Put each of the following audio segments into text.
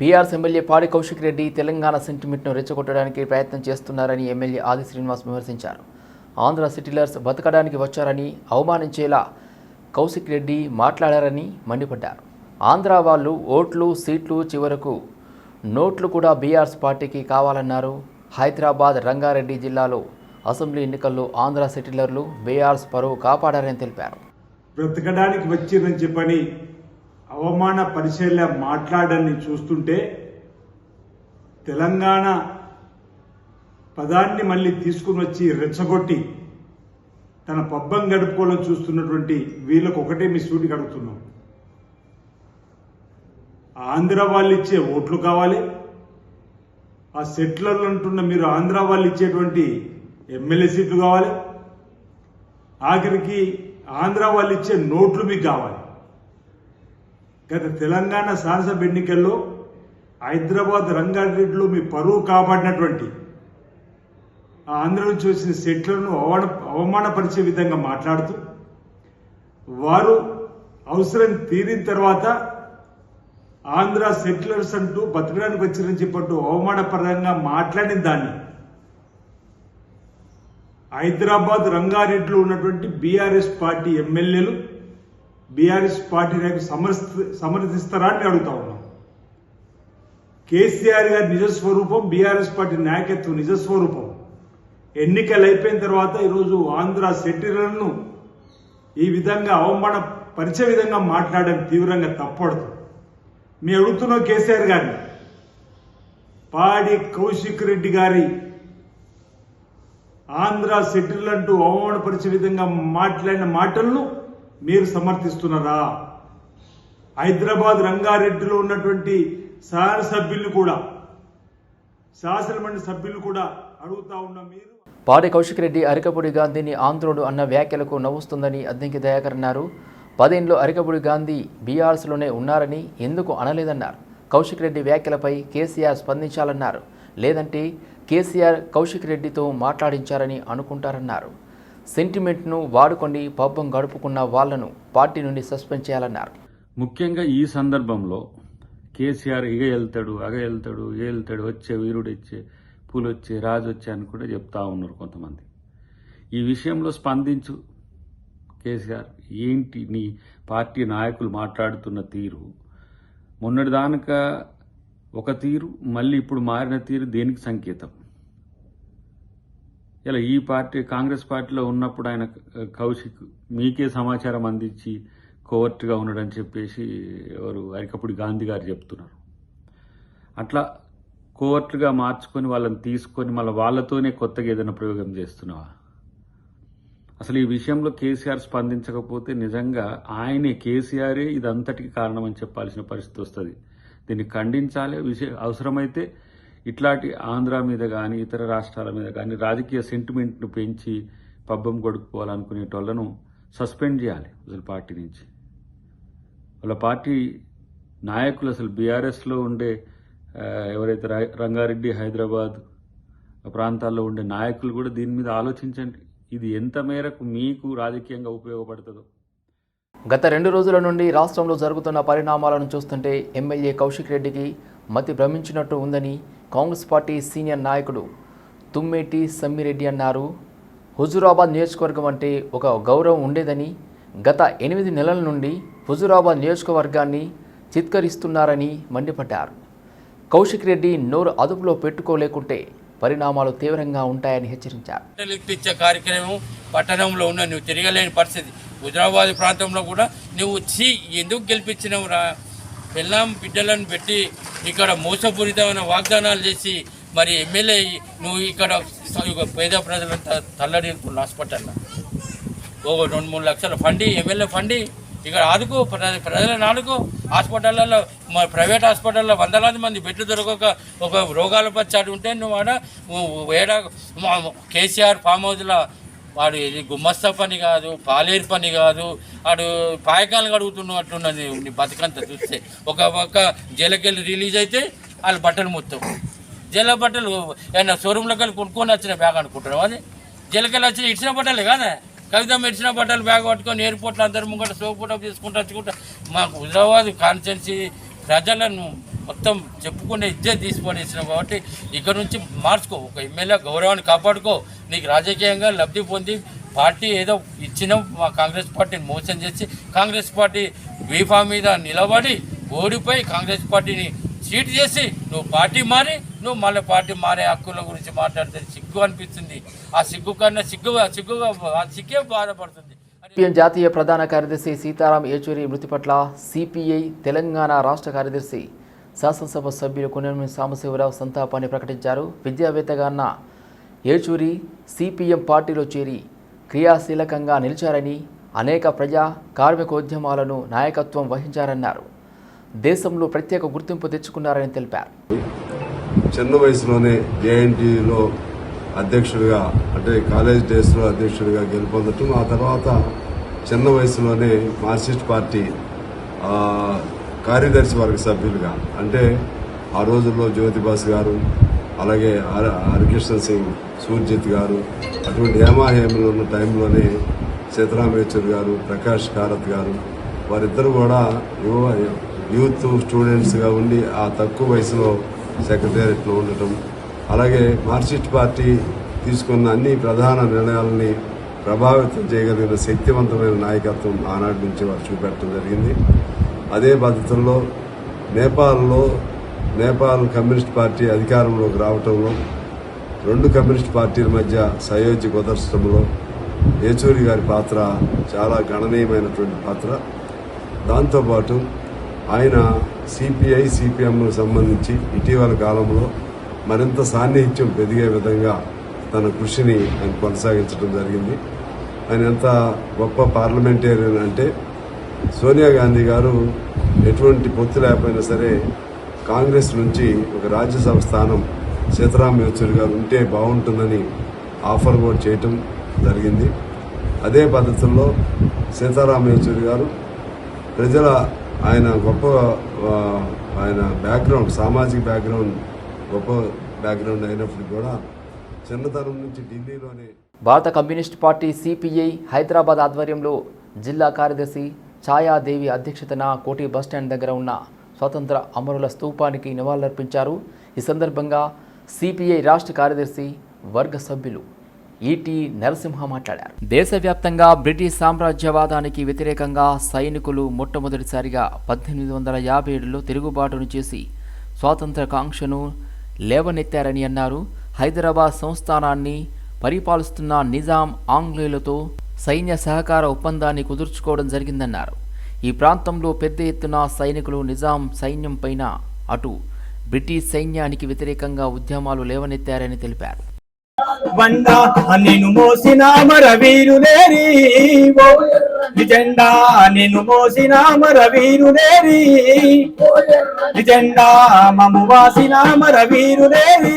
BRS MLA పాడి కౌశిక్ రెడ్డి తెలంగాణ సెంటిమెంట్ను రెచ్చగొట్టడానికి ప్రయత్నం చేస్తున్నారని ఎమ్మెల్యే ఆది శ్రీనివాస్ విమర్శించారు. ఆంధ్ర సిటిలర్స్ బతకడానికి వచ్చారని అవమానించేలా కౌశిక్ రెడ్డి మాట్లాడారని మండిపడ్డారు. ఆంధ్ర వాళ్ళు ఓట్లు సీట్లు చివరకు నోట్లు కూడా బీఆర్ఎస్ పార్టీకి కావాలన్నారు. హైదరాబాద్ రంగారెడ్డి జిల్లాలో అసెంబ్లీ ఎన్నికల్లో ఆంధ్ర సిటిలర్లు బీఆర్ఎస్ పరువు కాపాడారని తెలిపారు. బ్రతకడానికి వచ్చిందని చెప్పని అవమాన పరిశీలన మాట్లాడని చూస్తుంటే తెలంగాణ పదాన్ని మళ్ళీ తీసుకుని వచ్చి రెచ్చగొట్టి తన పబ్బం గడుపుకోవాలని చూస్తున్నటువంటి వీళ్ళకు ఒకటే మీ సూటికి అడుగుతున్నాం. ఆంధ్ర వాళ్ళు ఇచ్చే ఓట్లు కావాలి. ఆ సెట్లర్లు అంటున్న మీరు ఆంధ్ర వాళ్ళు ఇచ్చేటువంటి ఎమ్మెల్యే సీట్లు కావాలి. ఆఖరికి ఆంధ్ర వాళ్ళు ఇచ్చే నోట్లు మీకు కావాలి. గత తెలంగాణ శాసనసభ ఎన్నికల్లో హైదరాబాద్ రంగారెడ్డిలో మీ పరువు కాపాడినటువంటి ఆంధ్రలో ఆంధ్ర నుంచి వచ్చిన సెట్లను అవమాన అవమానపరిచే విధంగా మాట్లాడుతూ వారు అవసరం తీరిన తర్వాత ఆంధ్ర సెటిలర్స్ అంటూ బతకడానికి వచ్చిరని చెప్పట్టు అవమానపరంగా మాట్లాడిన దాన్ని హైదరాబాద్ రంగారెడ్డిలో ఉన్నటువంటి బీఆర్ఎస్ పార్టీ ఎమ్మెల్యేలు బీఆర్ఎస్ పార్టీ నాయకులు సమర్థిస్తారా అని అడుగుతా ఉన్నాం. కేసీఆర్ గారి నిజస్వరూపం బీఆర్ఎస్ పార్టీ నాయకత్వం నిజస్వరూపం. ఎన్నికలు అయిపోయిన తర్వాత ఈరోజు ఆంధ్ర సెటిలను ఈ విధంగా అవమాన పరిచే విధంగా మాట్లాడడం తీవ్రంగా తప్పడదు. మీ అడుగుతున్నాం కేసీఆర్ గారిని పాడి కౌశిక్ రెడ్డి గారి ఆంధ్ర సెటిల్ అంటూ అవమానపరిచే విధంగా మాట్లాడిన మాటలను మీరు సమర్థిస్తున్నారా హైదరాబాద్ రంగారెడ్డిలో ఉన్నటువంటి శాసనసభ్యులు కూడా శాసనమండలి సభ్యులు కూడా అడుగుతా ఉన్న మీరు. పాడి కౌశిక్ రెడ్డి అరికపూడి గాంధీని ఆంధ్రుడు అన్న వ్యాఖ్యలకు నవ్వుస్తుందని అద్దంకి దయాకర్ అన్నారు. పదేండ్లు అరికపూడి గాంధీ బీఆర్ఎస్లోనే ఉన్నారని ఎందుకు అనలేదన్నారు? కౌశిక్ రెడ్డి వ్యాఖ్యలపై కేసీఆర్ స్పందించాలన్నారు. లేదంటే కేసీఆర్ కౌశిక్ రెడ్డితో మాట్లాడించారని అనుకుంటారన్నారు. సెంటిమెంట్ను వాడుకొని పబ్బం గడుపుకున్న వాళ్ళను పార్టీ నుండి సస్పెండ్ చేయాలన్నారు. ముఖ్యంగా ఈ సందర్భంలో కేసీఆర్ ఇగ వెళ్తాడు అగ వెళ్తాడు ఇగ వెళ్తాడు వచ్చే వీరుడు వచ్చే పూలు వచ్చే రాజు వచ్చే అని కూడా చెప్తా ఉన్నారు కొంతమంది. ఈ విషయంలో స్పందించు కేసీఆర్ ఏంటి నీ పార్టీ నాయకులు మాట్లాడుతున్న తీరు? మొన్నటిదానక ఒక తీరు మళ్ళీ ఇప్పుడు మారిన తీరు దేనికి సంకేతం? ఇలా ఈ పార్టీ కాంగ్రెస్ పార్టీలో ఉన్నప్పుడు ఆయన కౌశిక్ మీకే సమాచారం అందించి కోవర్ట్గా ఉన్నాడని చెప్పేసి ఎవరు అరికప్పుడు గాంధీ గారు చెప్తున్నారు. అట్లా కోవర్ట్గా మార్చుకొని వాళ్ళని తీసుకొని మళ్ళీ వాళ్ళతోనే కొత్తగా ఏదైనా ప్రయోగం చేస్తున్నావా? అసలు ఈ విషయంలో కేసీఆర్ స్పందించకపోతే నిజంగా ఆయనే కేసీఆరే ఇదంతటికి కారణం అని చెప్పాల్సిన పరిస్థితి వస్తుంది. దీన్ని ఖండించాలి విషయ అవసరమైతే ఇట్లాంటి ఆంధ్ర మీద కానీ ఇతర రాష్ట్రాల మీద కానీ రాజకీయ సెంటిమెంట్ను పెంచి పబ్బం కొడుకుపోవాలనుకునేటోళ్ళను సస్పెండ్ చేయాలి అసలు పార్టీ నుంచి. వాళ్ళ పార్టీ నాయకులు అసలు బీఆర్ఎస్లో ఉండే ఎవరైతే రంగారెడ్డి హైదరాబాద్ ప్రాంతాల్లో ఉండే నాయకులు కూడా దీని మీద ఆలోచించండి. ఇది ఎంత మేరకు మీకు రాజకీయంగా ఉపయోగపడుతుందో. గత రెండు రోజుల నుండి రాష్ట్రంలో జరుగుతున్న పరిణామాలను చూస్తుంటే ఎమ్మెల్యే కౌశిక్ రెడ్డికి మతి భ్రమించినట్టు ఉందని కాంగ్రెస్ పార్టీ సీనియర్ నాయకుడు తుమ్మేటి సమ్మిరెడ్డి అన్నారు. హుజురాబాద్ నియోజకవర్గం అంటే ఒక గౌరవం ఉండేదని గత ఎనిమిది నెలల నుండి హుజురాబాద్ నియోజకవర్గాన్ని చిత్కరిస్తున్నారని మండిపడ్డారు. కౌశిక్ రెడ్డి నోరు అదుపులో పెట్టుకోలేకుంటే పరిణామాలు తీవ్రంగా ఉంటాయని హెచ్చరించారు. ఇచ్చే కార్యక్రమం పట్టణంలో ఉన్న నువ్వు తిరగలేని పరిస్థితి. హుజరాబాద్ ప్రాంతంలో కూడా నువ్వు చీ ఎందుకు గెలిపించినావు రా పెళ్ళాం బిడ్డలను పెట్టి ఇక్కడ మోసపూరితమైన వాగ్దానాలు చేసి మరి ఎమ్మెల్యే నువ్వు ఇక్కడ పేద ప్రజలంతా తల్లడిల్తున్న హాస్పిటల్లో ఓ రెండు మూడు లక్షల ఫండి ఎమ్మెల్యే ఫండి ఇక్కడ ఆదుకో ప్రజలను ఆడుకో హాస్పిటల్లో మా ప్రైవేట్ హాస్పిటల్లో వందలాది మంది బెడ్లు దొరకక ఒక రోగాల పచ్చాడు ఉంటే నువ్వు ఆడ ఏడా కేసీఆర్ ఫామ్ హౌజ్లో వాడు ఇది గుమ్మస్తా పని కాదు పాలేరు పని కాదు వాడు పాయకాలు కడుగుతున్నట్టున్నది నీ బతుకంతా చూస్తే. ఒక పక్క జైలుకెళ్ళి రిలీజ్ అయితే వాళ్ళు బట్టలు మొత్తం. జల బట్టలు ఏమన్నా షోరూంలోకి వెళ్ళి కొనుక్కొని వచ్చిన బ్యాగ్ అనుకుంటున్నావు అది? జైలుకెళ్ళి వచ్చిన ఇచ్చిన బట్టలే కదా? కవిత మెడిసిన బట్టలు బ్యాగ్ పట్టుకొని ఎయిర్పోర్ట్లో అందరు ముంగట సోపుటప్ ఫోటో తీసుకుంటూ వచ్చుకుంటా. మాకు హుజరాబాద్ కాన్స్టెన్సీ ప్రజలను మొత్తం చెప్పుకునే ఇజ్జత్ తీసుకొని కాబట్టి ఇక్కడ నుంచి మార్చుకో. ఒక ఎమ్మెల్యే గౌరవాన్ని కాపాడుకో. నీకు రాజకీయంగా లబ్ధి పొంది పార్టీ ఏదో ఇచ్చిన మా కాంగ్రెస్ పార్టీని మోసం చేసి కాంగ్రెస్ పార్టీ వీఫా మీద నిలబడి ఓడిపోయి కాంగ్రెస్ పార్టీని చీట్ చేసి నువ్వు పార్టీ మారి నువ్వు మళ్ళీ పార్టీ మారే హక్కుల గురించి మాట్లాడితే సిగ్గు అనిపిస్తుంది. ఆ సిగ్గు కన్నా సిగ్గుగా సిగ్గుగా ఆ సిగ్గే బాధపడుతుంది. సిపిఎం జాతీయ ప్రధాన కార్యదర్శి సీతారాం ఏచూరి మృతి పట్ల సిపిఐ తెలంగాణ రాష్ట్ర కార్యదర్శి శాసనసభ సభ్యులు కొనేమి సాంబశివరావు సంతాపాన్ని ప్రకటించారు. విద్యావేత్తగా ఉన్న ఏచూరి సిపిఎం పార్టీలో చేరి క్రియాశీలకంగా నిలిచారని అనేక ప్రజా కార్మికోద్యమాలను నాయకత్వం వహించారన్నారు. దేశంలో ప్రత్యేక గుర్తింపు తెచ్చుకున్నారని తెలిపారు. చిన్న వయసులోనే జేఎన్టీలో అధ్యక్షుడిగా అంటే కాలేజ్ డేస్లో అధ్యక్షుడిగా గెలుపొందటం ఆ తర్వాత చిన్న వయసులోనే మార్క్సిస్ట్ పార్టీ కార్యదర్శి వర్గ సభ్యులుగా అంటే ఆ రోజుల్లో జ్యోతిబాస్ గారు అలాగే హరికృష్ణ సింగ్ సూర్జిత్ గారు అటువంటి హేమాహేములు ఉన్న టైంలోనే సీతారామేశ్వర్ గారు ప్రకాష్ కారత్ గారు వారిద్దరు కూడా యువ యూత్ స్టూడెంట్స్గా ఉండి ఆ తక్కువ వయసులో సెక్రటేరియట్లో ఉండటం అలాగే మార్క్సిస్ట్ పార్టీ తీసుకున్న అన్ని ప్రధాన నిర్ణయాలని ప్రభావితం చేయగలిగిన శక్తివంతమైన నాయకత్వం ఆనాటి నుంచి వారు చూపెట్టడం జరిగింది. అదే పద్ధతుల్లో నేపాల్లో నేపాల్ కమ్యూనిస్ట్ పార్టీ అధికారంలోకి రావటంలో రెండు కమ్యూనిస్ట్ పార్టీల మధ్య సయోధ్య కుదర్చడంలో ఏచూరి గారి పాత్ర చాలా గణనీయమైనటువంటి పాత్ర. దాంతోపాటు ఆయన సిపిఐ సిపిఎంకు సంబంధించి ఇటీవల కాలంలో మరింత సాన్నిహిత్యం పెరిగే విధంగా తన కృషిని ఆయన కొనసాగించడం జరిగింది. ఆయన ఎంత గొప్ప పార్లమెంటేరియన్ అంటే సోనియా గాంధీ గారు ఎటువంటి పొత్తు లేకపోయినా సరే కాంగ్రెస్ నుంచి ఒక రాజ్యసభ స్థానం సీతారాం యేచూరి గారు ఉంటే బాగుంటుందని ఆఫర్ కూడా చేయటం జరిగింది. అదే పద్ధతుల్లో సీతారాం యేచూరి గారు ప్రజల ఆయన గొప్ప ఆయన బ్యాక్గ్రౌండ్ సామాజిక బ్యాక్గ్రౌండ్ గొప్ప బ్యాక్గ్రౌండ్ అయినప్పటికీ కూడా చిన్నతనం నుంచి ఢిల్లీలోనే భారత కమ్యూనిస్ట్ పార్టీ సిపిఐ హైదరాబాద్ ఆధ్వర్యంలో జిల్లా కార్యదర్శి ఛాయాదేవి అధ్యక్షతన కోటి బస్టాండ్ దగ్గర ఉన్న స్వాతంత్ర అమరుల స్తూపానికి నివాళులర్పించారు. ఈ సందర్భంగా సిపిఐ రాష్ట్ర కార్యదర్శి వర్గ సభ్యులు ఈటీ నరసింహ మాట్లాడారు. దేశవ్యాప్తంగా బ్రిటిష్ సామ్రాజ్యవాదానికి వ్యతిరేకంగా సైనికులు మొట్టమొదటిసారిగా పద్దెనిమిది వందల యాభై ఏడులో తిరుగుబాటును చేసి స్వాతంత్ర కాంక్షను లేవనెత్తారని అన్నారు. హైదరాబాద్ సంస్థానాన్ని పరిపాలిస్తున్న నిజాం ఆంగ్లేయులతో సైన్య సహకార ఒప్పందాన్ని కుదుర్చుకోవడం జరిగిందన్నారు. ఈ ప్రాంతంలో పెద్ద ఎత్తున సైనికులు నిజాం సైన్యం పైన అటు బ్రిటిష్ సైన్యానికి వ్యతిరేకంగా ఉద్యమాలు లేవనెత్తారని తెలిపారు. బండ నేను మోసిన మర వీరులేరి జెండా నేను మోసిన మర వీరులేరి జెండా మము వాసిన మర వీరులేరి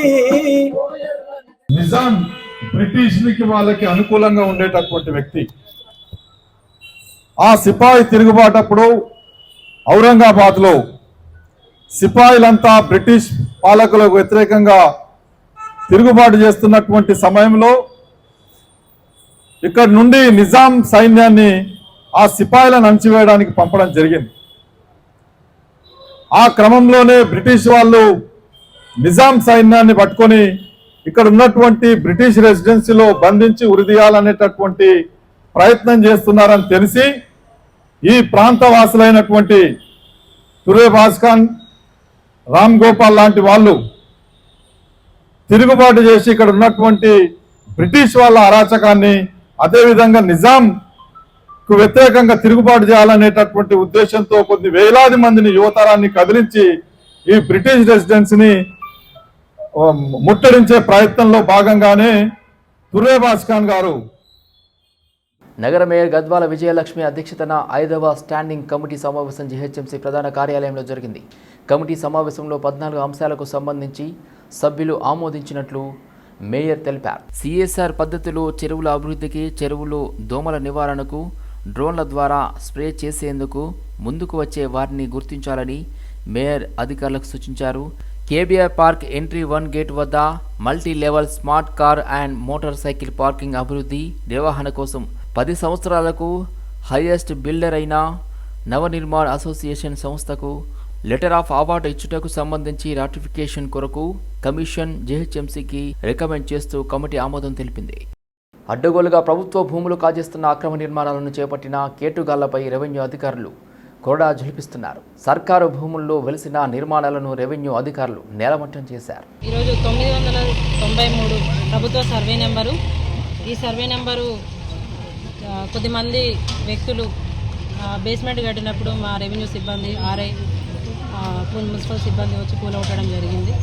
నిజాం బ్రిటిష్కి వాళ్ళకి అనుకూలంగా ఉండేటటువంటి వ్యక్తి. ఆ సిపాయి తిరుగుబాటప్పుడు ఔరంగాబాద్లో సిపాయిలంతా బ్రిటిష్ పాలకులకు వ్యతిరేకంగా తిరుగుబాటు చేస్తున్నటువంటి సమయంలో ఇక్కడ నుండి నిజాం సైన్యాన్ని ఆ సిపాయిలను అణచివేయడానికి పంపడం జరిగింది. ఆ క్రమంలోనే బ్రిటిష్ వాళ్ళు నిజాం సైన్యాన్ని పట్టుకొని ఇక్కడ ఉన్నటువంటి బ్రిటిష్ రెసిడెన్సీలో బంధించి ఉరిదీయాలనేటటువంటి ప్రయత్నం చేస్తున్నారని తెలిసి ఈ ప్రాంత వాసులైనటువంటి భాస్కాన్ రామ్ గోపాల్ లాంటి వాళ్ళు తిరుగుబాటు చేసి ఇక్కడ ఉన్నటువంటి బ్రిటిష్ వాళ్ళ అరాచకాన్ని అదేవిధంగా నిజాం కు వ్యతిరేకంగా తిరుగుబాటు చేయాలనేటటువంటి ఉద్దేశంతో కొద్ది వేలాది మందిని యువతరాన్ని కదిలించి ఈ బ్రిటిష్ రెసిడెన్సీని ముట్టడించే ప్రయత్నంలో భాగంగానే తురే భాస్కాన్ గారు నగర మేయర్ గద్వాల విజయలక్ష్మి అధ్యక్షతన ఐదవ స్టాండింగ్ కమిటీ సమావేశం జీహెచ్ఎంసీ ప్రధాన కార్యాలయంలో జరిగింది. కమిటీ సమావేశంలో పద్నాలుగు అంశాలకు సంబంధించి సభ్యులు ఆమోదించినట్లు మేయర్ తెలిపారు. సిఎస్ఆర్ పద్ధతిలో చెరువుల అభివృద్ధికి చెరువులు దోమల నివారణకు డ్రోన్ల ద్వారా స్ప్రే చేసేందుకు ముందుకు వచ్చే వారిని గుర్తించాలని మేయర్ అధికారులకు సూచించారు. KBR park entry one gate వద్ద multi level smart car and motorcycle parking అభివృద్ధి నిర్వహణ కోసం పది సంవత్సరాలకు హైయెస్ట్ బిల్డర్ అయిన నవనిర్మాణ్ అసోసియేషన్ సంస్థకు లెటర్ ఆఫ్ అవార్డు ఇచ్చుటకు సంబంధించి రాటిఫికేషన్ కొరకు కమిషన్ జేహెచ్ఎంసీకి రికమెండ్ చేస్తూ కమిటీ ఆమోదం తెలిపింది. అడ్డగోలుగా ప్రభుత్వ భూములు కాజేస్తున్న అక్రమ నిర్మాణాలను చేపట్టిన కేటుగాళ్ళపై రెవెన్యూ అధికారులు కొరడా జులిపిస్తున్నారు సర్కారు భూముల్లో వెలిసిన నిర్మాణాలను రెవెన్యూ అధికారులు నేలమట్టం చేశారు. ఈరోజు తొమ్మిది వందల తొంభై మూడు ప్రభుత్వ సర్వే నెంబరు. ఈ సర్వే నెంబరు కొద్దిమంది వ్యక్తులు బేస్మెంట్ కట్టినప్పుడు మా రెవెన్యూ సిబ్బంది ఆర్ఐ పూల్ మున్సిపల్ సిబ్బంది వచ్చి కూలగొట్టడం జరిగింది.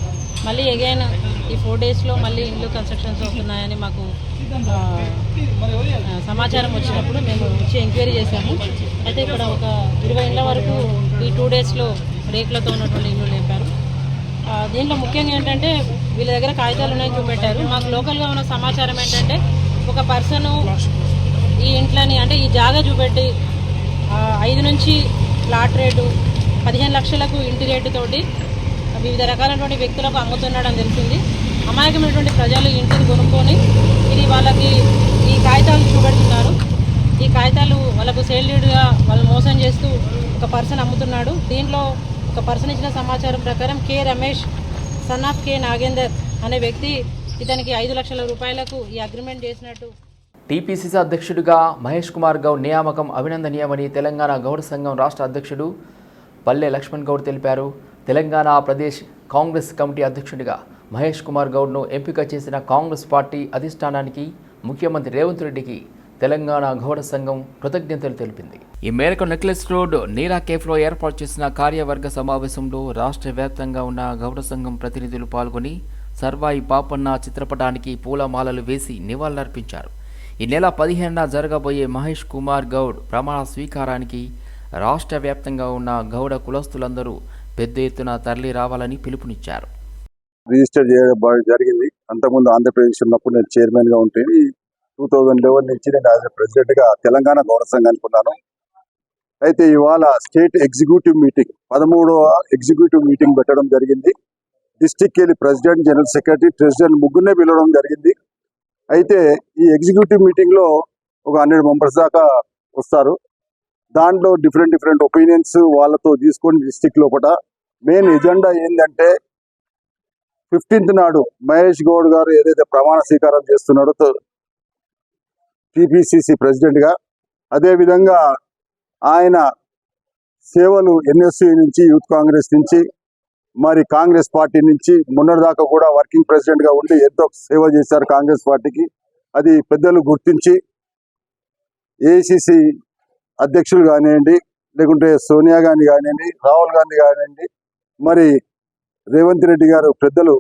మళ్ళీ ఎగైన్ ఈ ఫోర్ డేస్లో మళ్ళీ ఇల్లు కన్స్ట్రక్షన్స్ అవుతున్నాయని మాకు సమాచారం వచ్చినప్పుడు మేము వచ్చి ఎంక్వైరీ చేశాము. అయితే ఇక్కడ ఒక ఇరవై ఇళ్ళ వరకు ఈ టూ డేస్లో రేకులతో ఉన్నటువంటి ఇల్లు లేపారు. దీంట్లో ముఖ్యంగా ఏంటంటే వీళ్ళ దగ్గర కాగితాలు ఉన్నాయని చూపెట్టారు. మాకు లోకల్గా ఉన్న సమాచారం ఏంటంటే ఒక పర్సన్ ఈ ఇంట్లోని అంటే ఈ జాగా చూపెట్టి ఐదు నుంచి ప్లాట్ రేటు పదిహేను లక్షలకు ఇంటి రేటుతోటి వివిధ రకాలైనటువంటి వ్యక్తులకు అమ్ముతున్నాడని తెలిసింది. అమాయకమైనటువంటి ప్రజలు ఇంటిని కొనుక్కొని ఇది వాళ్ళకి ఈ కాగితాలు చూపెడుతున్నారు. ఈ కాగితాలు వాళ్ళకు సేల్ లీడ్గా వాళ్ళు మోసం చేస్తూ ఒక పర్సన్ అమ్ముతున్నాడు. దీంట్లో ఒక పర్సన్ ఇచ్చిన సమాచారం ప్రకారం K Ramesh son of K Nagender అనే వ్యక్తి ఇతనికి ఐదు లక్షల రూపాయలకు ఈ అగ్రిమెంట్ చేసినట్టు టీపీసీసీ అధ్యక్షుడిగా మహేష్ కుమార్ గౌడ్ నియామకం అభినందనీయమని తెలంగాణ గౌడ సంఘం రాష్ట్ర అధ్యక్షుడు పల్లె లక్ష్మణ్ గౌడ్ తెలిపారు. తెలంగాణ ప్రదేశ్ కాంగ్రెస్ కమిటీ అధ్యక్షుడిగా మహేష్ కుమార్ గౌడ్ను ఎంపిక చేసిన కాంగ్రెస్ పార్టీ అధిష్టానానికి ముఖ్యమంత్రి రేవంత్ రెడ్డికి తెలంగాణ గౌడ సంఘం కృతజ్ఞతలు తెలిపింది. ఈ మేరకు నెక్లెస్ రోడ్ నీరా కేఫ్లో ఏర్పాటు చేసిన కార్యవర్గ సమావేశంలో రాష్ట్ర వ్యాప్తంగా ఉన్న గౌడ సంఘం ప్రతినిధులు పాల్గొని సర్వాయి పాపన్న చిత్రపటానికి పూలమాలలు వేసి నివాళులర్పించారు. ఈ నెల పదిహేనున జరగబోయే మహేష్ కుమార్ గౌడ్ ప్రమాణ స్వీకారానికి రాష్ట్ర వ్యాప్తంగా ఉన్న గౌడ కులస్తులందరూ పెద్ద ఎత్తున తరలి రావాలని పిలుపునిచ్చారు. రిజిస్టర్ చేయడం జరిగింది. అంతకుముందు ఆంధ్రప్రదేశ్ ఉన్నప్పుడు నేను చైర్మన్గా ఉంటే టూ థౌజండ్ లెవెన్ నుంచి నేను యాజ్ ప్రెసిడెంట్గా తెలంగాణ గౌడ సంఘానికి ఉన్నాను. అయితే ఇవాళ స్టేట్ ఎగ్జిక్యూటివ్ మీటింగ్ పదమూడవ ఎగ్జిక్యూటివ్ మీటింగ్ పెట్టడం జరిగింది. డిస్టిక్ వెళ్ళి ప్రెసిడెంట్ జనరల్ సెక్రటరీ ప్రెసిడెంట్ ముగ్గురునే పిలవడం జరిగింది. అయితే ఈ ఎగ్జిక్యూటివ్ మీటింగ్లో ఒక హండ్రెడ్ మెంబర్స్ దాకా వస్తారు. దాంట్లో డిఫరెంట్ డిఫరెంట్ ఒపీనియన్స్ వాళ్ళతో తీసుకొని డిస్టిక్ లోపల మెయిన్ ఎజెండా ఏంటంటే ఫిఫ్టీన్త్ నాడు మహేష్ గౌడ్ గారు ఏదైతే ప్రమాణ స్వీకారం చేస్తున్నాడో టీపీసీసీ ప్రెసిడెంట్గా అదే విధంగా ఆయన సేవలు ఎన్ఎస్సి నుంచి యూత్ కాంగ్రెస్ నుంచి మరి కాంగ్రెస్ పార్టీ నుంచి మొన్నటిదాకా కూడా వర్కింగ్ ప్రెసిడెంట్గా ఉండి ఎంతో సేవ చేశారు కాంగ్రెస్ పార్టీకి. అది పెద్దలు గుర్తించి ఏఐసిసి అధ్యక్షులు కానివ్వండి లేకుంటే సోనియా గాంధీ కానివ్వండి రాహుల్ గాంధీ కానివ్వండి మరి రేవంత్ రెడ్డి గారు పెద్దలు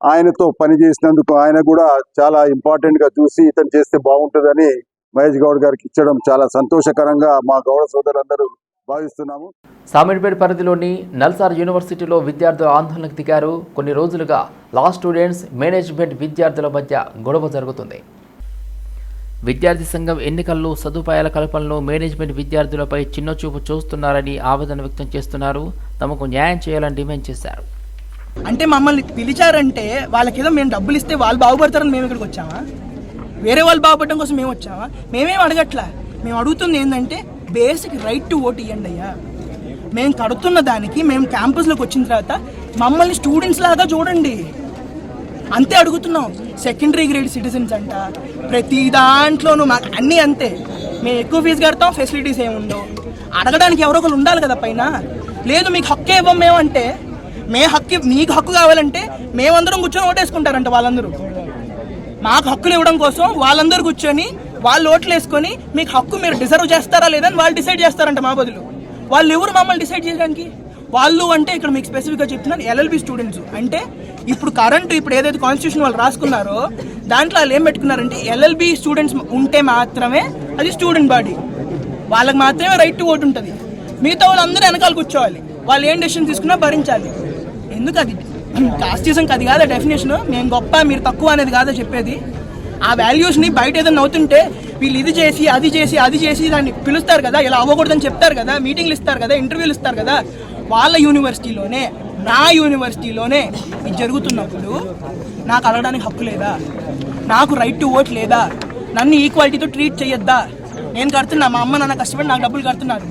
ఆయనతో పనిచేసినందుకు ఆయన కూడా చాలా ఇంపార్టెంట్గా చూసి ఇతను చేస్తే బాగుంటుందని మహేష్ గౌడ్ గారికి ఇచ్చడం చాలా సంతోషకరంగా మా గౌడ సోదరులందరూ భావిస్తున్నాము. సామిర్పేట పరిధిలోని నల్సార్ యూనివర్సిటీలో విద్యార్థులు ఆందోళనకు దిగారు. కొన్ని రోజులుగా లా స్టూడెంట్స్ మేనేజ్మెంట్ విద్యార్థుల మధ్య గొడవ జరుగుతుంది. విద్యార్థి సంఘం ఎన్నికల్లో సదుపాయాల కల్పనలో మేనేజ్మెంట్ విద్యార్థులపై చిన్నచూపు చూస్తున్నారని ఆవేదన వ్యక్తం చేస్తున్నారు. తమకు న్యాయం చేయాలని డిమాండ్ చేశారు. అంటే మమ్మల్ని పిలిచారంటే వాళ్ళకేదో మేము డబ్బులు ఇస్తే వాళ్ళు బాగుపడతారని మేము ఇక్కడికి వచ్చామా? వేరే వాళ్ళు బాగుపడడం కోసం మేము వచ్చామా? మేమేం అడగట్లా? మేము అడుగుతుంది ఏంటంటే బేసిక్ రైట్ టు ఓట్ ఇవ్వండి అయ్యా. మేము కడుతున్న దానికి మేము క్యాంపస్లోకి వచ్చిన తర్వాత మమ్మల్ని స్టూడెంట్స్ లాగా చూడండి. అంతే అడుగుతున్నాం. సెకండరీ గ్రేడ్ సిటిజన్స్ అంట ప్రతి దాంట్లోనూ మాకు అన్నీ అంతే. మేము ఎక్కువ ఫీజు కడతాం ఫెసిలిటీస్ ఏమి ఉండవు. అడగడానికి ఎవరో ఒకరు ఉండాలి కదా పైన. లేదు మీకు హక్కు ఇవ్వం మేము అంటే మే హక్కు మీకు హక్కు కావాలంటే మేమందరం కూర్చొని ఓటేసుకుంటారంట వాళ్ళందరూ. మాకు హక్కులు ఇవ్వడం కోసం వాళ్ళందరూ కూర్చొని వాళ్ళు ఓట్లు వేసుకొని మీకు హక్కు మీరు డిజర్వ్ చేస్తారా లేదని వాళ్ళు డిసైడ్ చేస్తారంట మా బదులు. వాళ్ళు ఎవరు మమ్మల్ని డిసైడ్ చేయడానికి? వాళ్ళు అంటే ఇక్కడ మీకు స్పెసిఫిక్గా చెప్తున్నాను ఎల్ఎల్బి స్టూడెంట్స్. అంటే ఇప్పుడు కరెంట్ ఇప్పుడు ఏదైతే కాన్స్టిట్యూషన్ వాళ్ళు రాసుకున్నారో దాంట్లో వాళ్ళు ఏం పెట్టుకున్నారంటే ఎల్ఎల్బి స్టూడెంట్స్ ఉంటే మాత్రమే అది స్టూడెంట్ బాడీ. వాళ్ళకి మాత్రమే రైట్ టు ఓట్ ఉంటుంది. మిగతా వాళ్ళందరూ వెనకాల కూర్చోవాలి. వాళ్ళు ఏం డెసిషన్ తీసుకున్నా భరించాలి. ఎందుకు అది? కాస్టిజం అది కాదా డెఫినేషన్ మేము గొప్ప మీరు తక్కువ అనేది కాదా చెప్పేది. ఆ వాల్యూస్ని బయట ఏదైనా అవుతుంటే వీళ్ళు ఇది చేసి అది చేసి అది చేసి దాన్ని పిలుస్తారు కదా ఇలా అవ్వకూడదని చెప్తారు కదా మీటింగ్లు ఇస్తారు కదా ఇంటర్వ్యూలు ఇస్తారు కదా వాళ్ళ యూనివర్సిటీలోనే నా యూనివర్సిటీలోనే ఇది జరుగుతున్నప్పుడు నాకు అడగడానికి హక్కు లేదా? నాకు రైట్ టు ఓట్ లేదా? నన్ను ఈక్వాలిటీతో ట్రీట్ చేయొద్దా? నేను కడుతున్నా మా అమ్మ నాన్న కష్టపడి నాకు డబ్బులు కడుతున్నారు.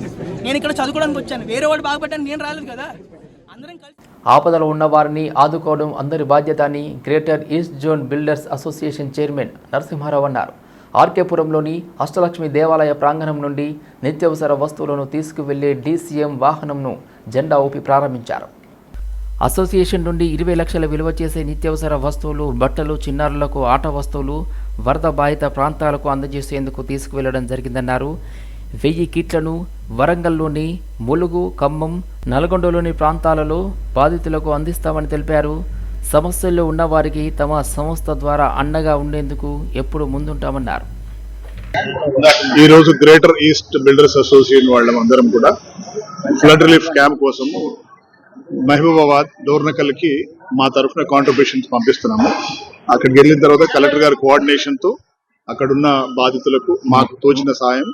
నేను ఇక్కడ చదువుకోవడానికి వచ్చాను. వేరే వాడు బాగుపడ్డాను నేను రాలేదు కదా? ఆపదలో ఉన్న వారిని ఆదుకోవడం అందరి బాధ్యత అని greater east zone builders association chairman Narasimha Rao అన్నారు. ఆర్కేపురంలోని అష్టలక్ష్మి దేవాలయ ప్రాంగణం నుండి నిత్యావసర వస్తువులను తీసుకువెళ్ళే డీసీఎం వాహనంను జెండా ఊపి ప్రారంభించారు. అసోసియేషన్ నుండి ఇరవై లక్షల విలువ చేసే నిత్యావసర వస్తువులు బట్టలు చిన్నారులకు ఆట వస్తువులు వరద బాధిత ప్రాంతాలకు అందజేసేందుకు తీసుకువెళ్ళడం జరిగిందన్నారు. వెయ్యి కిట్లను వరంగల్లోని ములుగు ఖమ్మం నల్గొండలోని ప్రాంతాలలో బాధితులకు అందిస్తామని తెలిపారు. సమస్యల్లో ఉన్నవారికి తమ సంస్థ ద్వారా అండగా ఉండేందుకు ఎప్పుడు ముందుంటామన్నారు. ఈ రోజు గ్రేటర్ ఈస్ట్ బిల్డర్స్ అసోసియేషన్ వాళ్ళం అందరం కూడా ఫ్లడ్ రిలీఫ్ క్యాంప్ కోసము మహబూబాబాద్ డోర్నకల్కి మా తరఫున కాంట్రిబ్యూషన్స్ పంపిస్తున్నాము. అక్కడికి వెళ్ళిన తర్వాత కలెక్టర్ గారి కోఆర్డినేషన్తో అక్కడున్న బాధితులకు మాకు తోచిన సాయం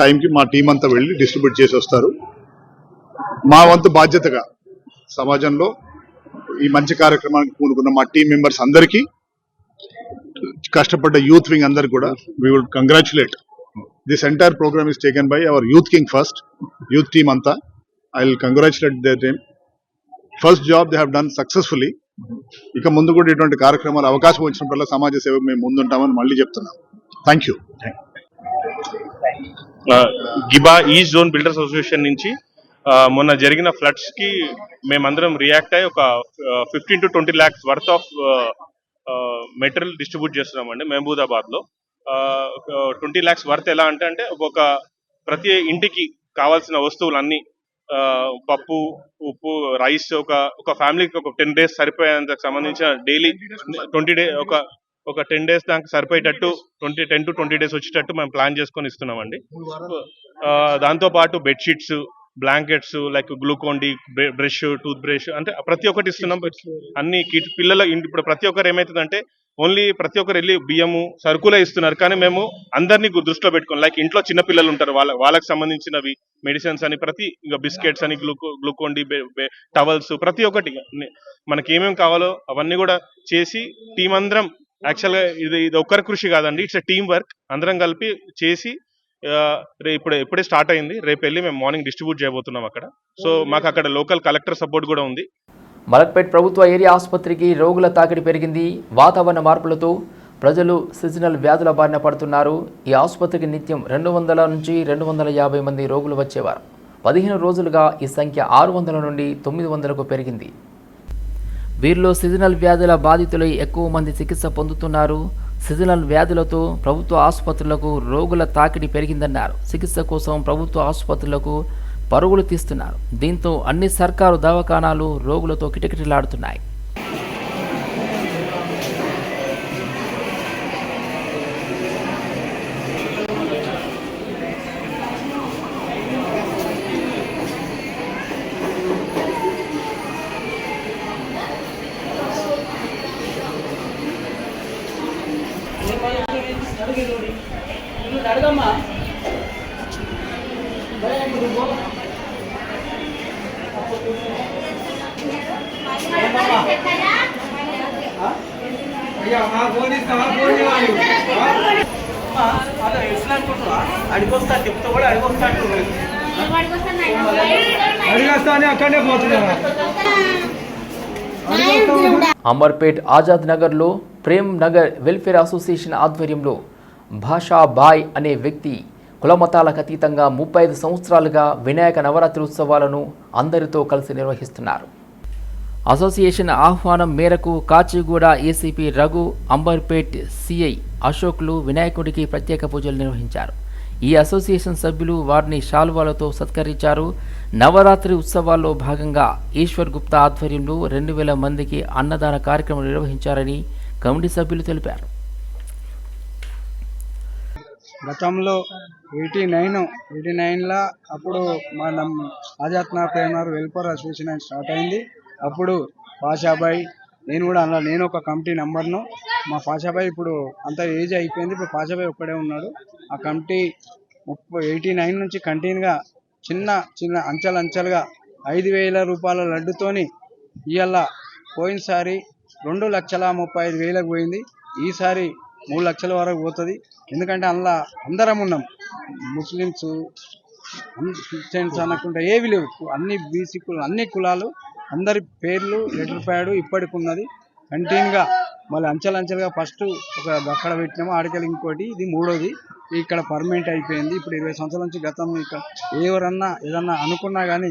టైంకి మా టీం అంతా వెళ్ళి డిస్ట్రిబ్యూట్ చేసి వస్తారు. మా వంతు బాధ్యతగా సమాజంలో ఈ మంచి కార్యక్రమానికి పూనుకున్న మా టీం మెంబర్స్ అందరికీ కష్టపడ్డ యూత్ వింగ్ అందరు కూడా we will congratulate this entire programme is taken by our youth king first youth team అంతా. I will congratulate the team first job they have done successfully ఇక ముందు కూడా ఇటువంటి కార్యక్రమాలు అవకాశం వచ్చినప్పుడల్లా సమాజ సేవకు మేము ముందుంటామని మళ్ళీ చెప్తున్నాం. థ్యాంక్ యూ గిబా ఈస్ట్ జోన్ బిల్డర్స్ అసోసియేషన్ నుంచి మొన్న జరిగిన ఫ్లడ్స్కి మేమందరం రియాక్ట్ అయ్యి ఒక fifteen to twenty lakhs worth of material distribute చేస్తున్నామండి మహబూదాబాద్లో ట్వంటీ ల్యాక్స్ వర్త్ ఎలా అంటే అంటే ఒక ప్రతి ఇంటికి కావాల్సిన వస్తువులన్నీ పప్పు ఉప్పు రైస్ ఒక ఒక ఫ్యామిలీకి ఒక టెన్ డేస్ సరిపోయేంత సంబంధించిన డైలీ ట్వంటీ డే ఒక ఒక టెన్ డేస్ దానికి సరిపోయేటట్టు twenty ten to twenty days వచ్చేటట్టు మేము ప్లాన్ చేసుకొని ఇస్తున్నామండి. ఆ, దాంతో పాటు bedsheets blankets like Glucon D brush toothbrush అంటే ప్రతి ఒక్కటి ఇస్తున్నాం. అన్ని కిట్ పిల్లల ఇంటి- ఇప్పుడు ప్రతి ఒక్కరు ఏమవుతుందంటే ఓన్లీ ప్రతి ఒక్కరు వెళ్ళి బియ్యము సరుకులే ఇస్తున్నారు. కానీ మేము అందరినీ దృష్టిలో పెట్టుకోం లైక్ ఇంట్లో చిన్న పిల్లలు ఉంటారు. వాళ్ళ వాళ్ళకి సంబంధించినవి మెడిసిన్స్ అని ప్రతి ఇంకా బిస్కెట్స్ అని గ్లూకో గ్లూకోన్ డి టవల్స్ ప్రతి ఒక్కటి. మనకి ఏమేమి కావాలో అవన్నీ కూడా చేసి టీం అందరం యాక్చువల్గా ఇది ఇది ఒక్కరి కృషి కాదండి. ఇట్స్ టీం వర్క్ అందరం కలిపి చేసి ఇప్పుడు ఇప్పుడే స్టార్ట్ అయింది. రేపు వెళ్ళి మేము మార్నింగ్ డిస్ట్రిబ్యూట్ చేయబోతున్నాం అక్కడ. సో మాకు అక్కడ లోకల్ కలెక్టర్ సపోర్ట్ కూడా ఉంది. మలక్పేట్ ప్రభుత్వ ఏరియా ఆసుపత్రికి రోగుల తాకిడి పెరిగింది. వాతావరణ మార్పులతో ప్రజలు సీజనల్ వ్యాధుల బారిన పడుతున్నారు. ఈ ఆసుపత్రికి నిత్యం రెండు వందల నుంచి రెండు వందల యాభై మంది రోగులు వచ్చేవారు. పదిహేను రోజులుగా ఈ సంఖ్య ఆరు వందల నుండి తొమ్మిది వందలకు పెరిగింది. వీరిలో సీజనల్ వ్యాధుల బాధితులై ఎక్కువ మంది చికిత్స పొందుతున్నారు. సీజనల్ వ్యాధులతో ప్రభుత్వ ఆసుపత్రులకు రోగుల తాకిడి పెరిగిందన్నారు. చికిత్స కోసం ప్రభుత్వ ఆసుపత్రులకు పరుగులు తీస్తున్నారు. దీంతో అన్ని సర్కారు దవాఖానాలు రోగులతో కిటకిటలాడుతున్నాయి. అడిగొస్తా చెప్తా కూడా అడిగొస్తా అమర్పేట్ ఆజాద్ నగర్లో ప్రేమ్ నగర్ వెల్ఫేర్ అసోసియేషన్ ఆధ్వర్యంలో భాషా బాయ్ అనే వ్యక్తి కులమతాలకు అతీతంగా ముప్పై ఐదు సంవత్సరాలుగా వినాయక నవరాత్రి ఉత్సవాలను అందరితో కలిసి నిర్వహిస్తున్నారు. అసోసియేషన్ ఆహ్వానం మేరకు కాచిగూడ ఏసీపీ రఘు అంబర్పేట్ సిఐ అశోక్లు వినాయకుడికి ప్రత్యేక పూజలు నిర్వహించారు. ఈ అసోసియేషన్ సభ్యులు వారిని శాల్వాలతో సత్కరించారు. నవరాత్రి ఉత్సవాల్లో భాగంగా ఈశ్వర్ గుప్తా ఆధ్వర్యంలో రెండు వేల మందికి అన్నదాన కార్యక్రమం నిర్వహించారని కమిటీ సభ్యులు తెలిపారు. గతంలో ఎయిటీ నైన్ ఎయిటీ నైన్లో అప్పుడు మనం ఆజాత్నా ప్రేమర్ వెల్ఫేర్ అసోసియేషన్ స్టార్ట్ అయింది. అప్పుడు పాషాబాయ్ నేను కూడా అలా నేను ఒక కమిటీ నెంబర్ను మా పాషాబాయ్ ఇప్పుడు అంత ఏజ్ అయిపోయింది. ఇప్పుడు పాషాబాయ్ ఒక్కడే ఉన్నాడు. ఆ కమిటీ ముప్పై ఎయిటీ నైన్ నుంచి కంటిన్యూగా చిన్న చిన్న అంచెలంచెలుగా ఐదు వేల రూపాయల లడ్డుతోని ఇవాళ పోయినసారి రెండు లక్షల ముప్పై ఐదు వేలకు పోయింది. ఈసారి మూడు లక్షల వరకు పోతుంది. ఎందుకంటే అందులో అందరం ఉన్నాం. ముస్లిమ్స్ క్రిస్టియన్స్ అనకుండా ఏవి లేవు. అన్ని బీసీ కులాలు అన్ని కులాలు అందరి పేర్లు లెటర్ ప్యాడ్ ఇప్పటికి ఉన్నది కంటిన్యూగా మళ్ళీ అంచెలంచెలుగా ఫస్ట్ ఒక అక్కడ పెట్టినాము ఆడికెళ్ళి ఇంకోటి ఇది మూడోది. ఇక్కడ పర్మనెంట్ అయిపోయింది. ఇప్పుడు ఇరవై సంవత్సరాల నుంచి గతం ఇక్కడ ఎవరన్నా ఏదన్నా అనుకున్నా కానీ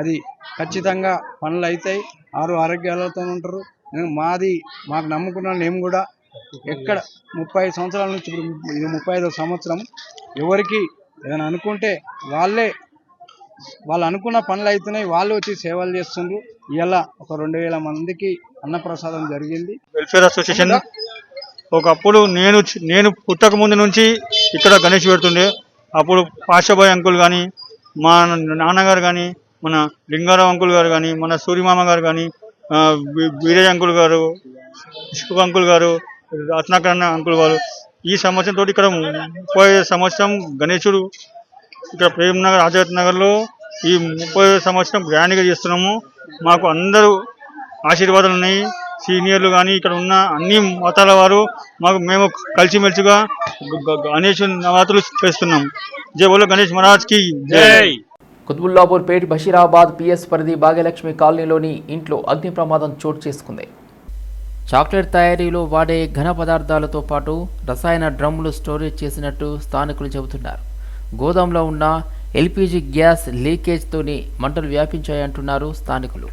అది ఖచ్చితంగా పనులు అవుతాయి ఆరు ఆరోగ్యాలతో ఉంటారు. నేను మాది మాకు నమ్ముకున్న మేము కూడా ఎక్కడ ముప్పై సంవత్సరాల నుంచి ఇప్పుడు ఇది ముప్పై సంవత్సరం ఎవరికి ఏదైనా అనుకుంటే వాళ్ళే వాళ్ళు అనుకున్న పనులు అవుతున్నాయి వాళ్ళు వచ్చి సేవలు చేస్తుండ్రు. ఇలా ఒక రెండు వేల మందికి అన్నప్రసాదం జరిగింది. వెల్ఫేర్ అసోసియేషన్ ఒకప్పుడు నేను నేను పుట్టక ముందు నుంచి ఇక్కడ గణేష్ పెడుతుండే. అప్పుడు పాషాబాయ్ అంకుల్ కానీ మా నాన్నగారు కానీ మన లింగారావు అంకుల్ గారు కానీ మన సూర్యమామ గారు కానీ వీరయ్య అంకుల్ గారు శివ అంకుల్ గారు రత్నాకరణ అంకుల్ గారు ఈ సంవత్సరం తోటి ఇక్కడ ముప్పై సంవత్సరం గణేశుడు ఇక్కడ ప్రేమ్ నగర్ ఆజాద్ నగర్లో ఈ ముప్పై సంవత్సరం గ్రాండ్గా చేస్తున్నాము. మాకు అందరూ ఆశీర్వాదాలు ఉన్నాయి. సీనియర్లు కానీ ఇక్కడ ఉన్న అన్ని మతాల వారు మాకు మేము కలిసిమెలిసిగా గణేష్ నవరాత్రులు చేస్తున్నాం. జై బోలో గణేష్ మహారాజ్కి జై. కుత్బుల్లాపూర్ పేట్ బషీరాబాద్ పిఎస్ పరిధి భాగ్యలక్ష్మి కాలనీలోని ఇంట్లో అగ్ని ప్రమాదం చోటు చేసుకుంది. చాక్లెట్ తయారీలో వాడే ఘన పదార్థాలతో పాటు రసాయన డ్రమ్ములు స్టోరేజ్ చేసినట్టు స్థానికులు చెబుతున్నారు. గోదాంలో ఉన్న ఎల్పిజి గ్యాస్ లీకేజ్తోని మంటలు వ్యాపించాయంటున్నారు స్థానికులు.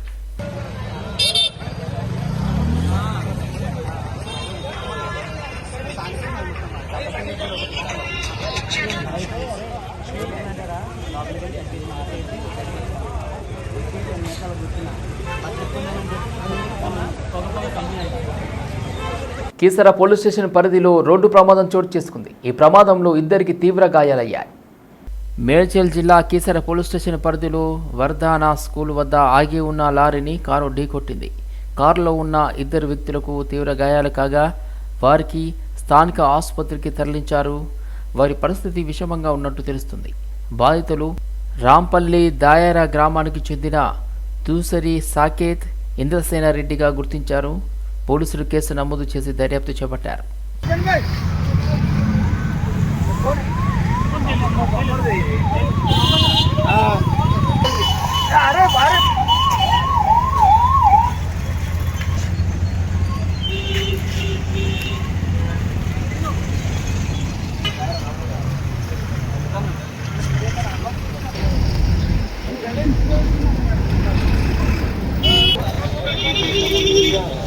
కీసర పోలీస్ స్టేషన్ పరిధిలో రోడ్డు ప్రమాదం చోటు చేసుకుంది. ఈ ప్రమాదంలో ఇద్దరికి తీవ్ర గాయాలయ్యాయి. మేడ్చల్ జిల్లా కీసర పోలీస్ స్టేషన్ పరిధిలో వర్ధానా స్కూల్ వద్ద ఆగి ఉన్న లారీని కారు ఢీకొట్టింది. కారులో ఉన్న ఇద్దరు వ్యక్తులకు తీవ్ర గాయాలు కాగా వారికి స్థానిక ఆసుపత్రికి తరలించారు. వారి పరిస్థితి విషమంగా ఉన్నట్టు తెలుస్తుంది. బాధితులు రాంపల్లి దాయరా గ్రామానికి చెందిన దూసరి సాకేత్ ఇంద్రసేన రెడ్డిగా గుర్తించారు. పోలీసులు కేసు నమోదు చేసి దర్యాప్తు చేపట్టారు. Yeah.